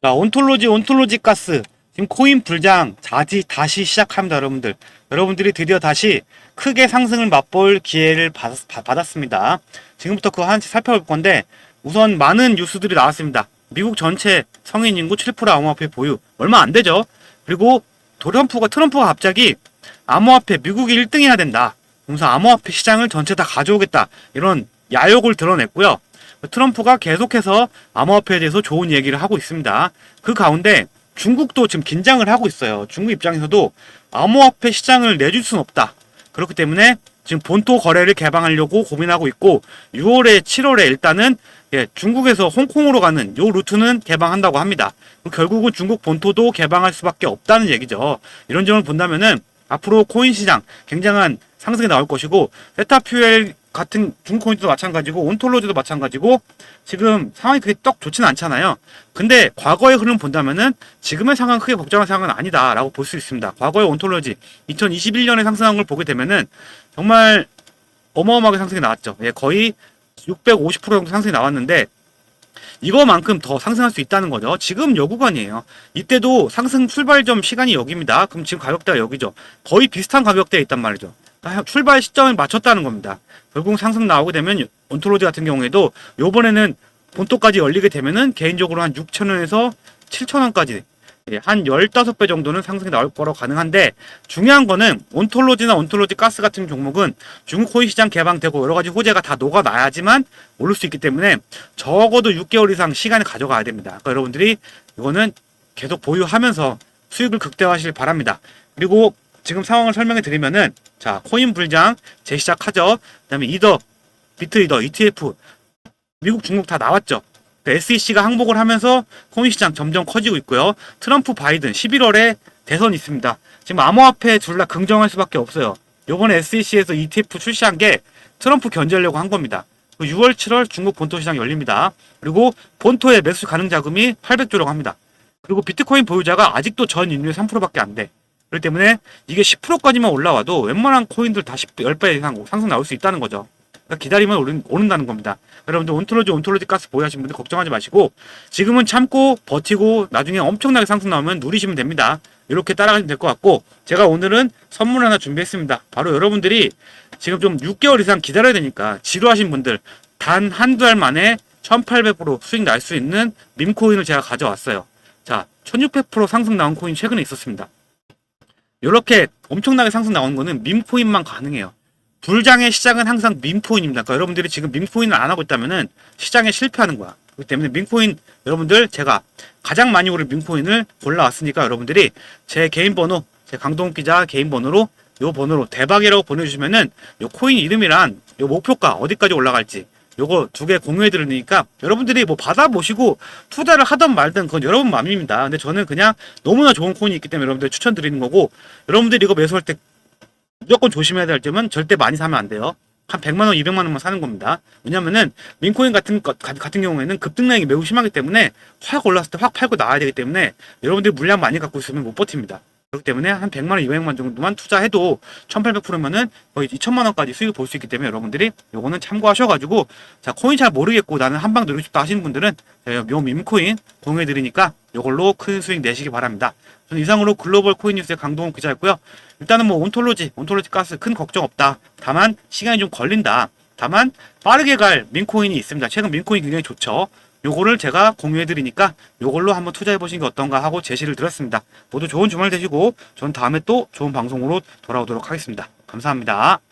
자, 온톨로지, 온톨로지 가스. 지금 코인 불장 자지 다시 시작합니다, 여러분들. 여러분들이 드디어 다시 크게 상승을 맛볼 기회를 받, 았 습니다 지금부터 그거 하나씩 살펴볼 건데, 우선 많은 뉴스들이 나왔습니다. 미국 전체 성인 인구 7% 암호화폐 보유. 얼마 안 되죠? 그리고 트럼프가, 트럼프가 갑자기 암호화폐 미국이 1등 해야 된다. 그래서 암호화폐 시장을 전체 다 가져오겠다. 이런 야욕을 드러냈고요. 트럼프가 계속해서 암호화폐에 대해서 좋은 얘기를 하고 있습니다. 그 가운데 중국도 지금 긴장을 하고 있어요. 중국 입장에서도 암호화폐 시장을 내줄 수는 없다. 그렇기 때문에 지금 본토 거래를 개방하려고 고민하고 있고 6월에 7월에 일단은 예, 중국에서 홍콩으로 가는 요 루트는 개방한다고 합니다. 결국은 중국 본토도 개방할 수밖에 없다는 얘기죠. 이런 점을 본다면은 앞으로 코인 시장 굉장한 상승이 나올 것이고 세타퓨엘 같은 중국 코인도 마찬가지고 온톨로지도 마찬가지고 지금 상황이 그렇게 떡 좋지는 않잖아요. 근데 과거의 흐름 본다면은 지금의 상황 크게 걱정할 상황은 아니다라고 볼 수 있습니다. 과거의 온톨로지 2021년에 상승한 걸 보게 되면은 정말 어마어마하게 상승이 나왔죠. 예, 거의 650% 정도 상승이 나왔는데 이거만큼 더 상승할 수 있다는 거죠. 지금 여 구간이에요. 이때도 상승 출발점 시간이 여기입니다. 그럼 지금 가격대가 여기죠. 거의 비슷한 가격대에 있단 말이죠. 출발 시점을 맞췄다는 겁니다. 결국 상승 나오게 되면 온토로지 같은 경우에도 요번에는 본토까지 열리게 되면은 개인적으로 한 6,000원에서 7,000원까지 예, 한 15배 정도는 상승이 나올 거로 가능한데 중요한 거는 온톨로지나 온톨로지 가스 같은 종목은 중국 코인 시장 개방되고 여러 가지 호재가 다 녹아나야지만 오를 수 있기 때문에 적어도 6개월 이상 시간을 가져가야 됩니다. 그러니까 여러분들이 이거는 계속 보유하면서 수익을 극대화하시길 바랍니다. 그리고 지금 상황을 설명해 드리면은 자 코인 불장 재시작하죠. 그다음에 이더 비트 이더 ETF 미국 중국 다 나왔죠. SEC가 항복을 하면서 코인 시장 점점 커지고 있고요. 트럼프 바이든 11월에 대선 있습니다. 지금 암호화폐 둘 다 긍정할 수밖에 없어요. 요번에 SEC에서 ETF 출시한 게 트럼프 견제하려고 한 겁니다. 6월, 7월 중국 본토 시장 열립니다. 그리고 본토의 매수 가능 자금이 800조라고 합니다. 그리고 비트코인 보유자가 아직도 전 인류의 3%밖에 안 돼. 그렇기 때문에 이게 10%까지만 올라와도 웬만한 코인들 다 10, 10배 이상 상승 나올 수 있다는 거죠. 그러니까 기다리면 오른, 오른다는 겁니다. 여러분들 온톨로지 온톨로지 가스 보유하신 분들 걱정하지 마시고 지금은 참고 버티고 나중에 엄청나게 상승 나오면 누리시면 됩니다. 이렇게 따라가시면 될 것 같고 제가 오늘은 선물 하나 준비했습니다. 바로 여러분들이 지금 좀 6개월 이상 기다려야 되니까 지루하신 분들 단 한두 달 만에 1800% 수익 날 수 있는 밈코인을 제가 가져왔어요. 자, 1600% 상승 나온 코인 최근에 있었습니다. 이렇게 엄청나게 상승 나온 거는 밈코인만 가능해요. 불장의 시장은 항상 밈코인입니다. 그러니까 여러분들이 지금 밈코인을 안 하고 있다면은 시장에 실패하는 거야. 그렇기 때문에 밈코인 여러분들 제가 가장 많이 오른 밈코인을 골라왔으니까 여러분들이 제 개인 번호, 제 강동욱 기자 개인 번호로 요 번호로 대박이라고 보내주시면은 요 코인 이름이란 요 목표가 어디까지 올라갈지 요거 두 개 공유해 드리니까 여러분들이 뭐 받아보시고 투자를 하든 말든 그건 여러분 마음입니다. 근데 저는 그냥 너무나 좋은 코인이 있기 때문에 여러분들 추천드리는 거고 여러분들이 이거 매수할 때 무조건 조심해야 될 점은 절대 많이 사면 안 돼요. 한 100만 원, 200만 원만 사는 겁니다. 왜냐면은 민코인 같은 것 같은 경우에는 급등량이 매우 심하기 때문에 확 올랐을 때 확 팔고 나와야 되기 때문에 여러분들이 물량 많이 갖고 있으면 못 버팁니다. 그렇기 때문에 한 100만 원, 200만 원 정도만 투자해도 1800%면은 거의 2000만 원까지 수익을 볼 수 있기 때문에 여러분들이 요거는 참고하셔가지고 자 코인 잘 모르겠고 나는 한방 누르고 싶다 하시는 분들은 요 밈코인 공유해 드리니까 요걸로 큰 수익 내시기 바랍니다. 저는 이상으로 글로벌 코인 뉴스의 강동원 기자였고요. 일단은 뭐 온톨로지, 온톨로지 가스 큰 걱정 없다. 다만 시간이 좀 걸린다. 다만 빠르게 갈 민코인이 있습니다. 최근 민코인 굉장히 좋죠. 요거를 제가 공유해 드리니까 요걸로 한번 투자해 보시는 게 어떤가 하고 제시를 드렸습니다. 모두 좋은 주말 되시고 전 다음에 또 좋은 방송으로 돌아오도록 하겠습니다. 감사합니다.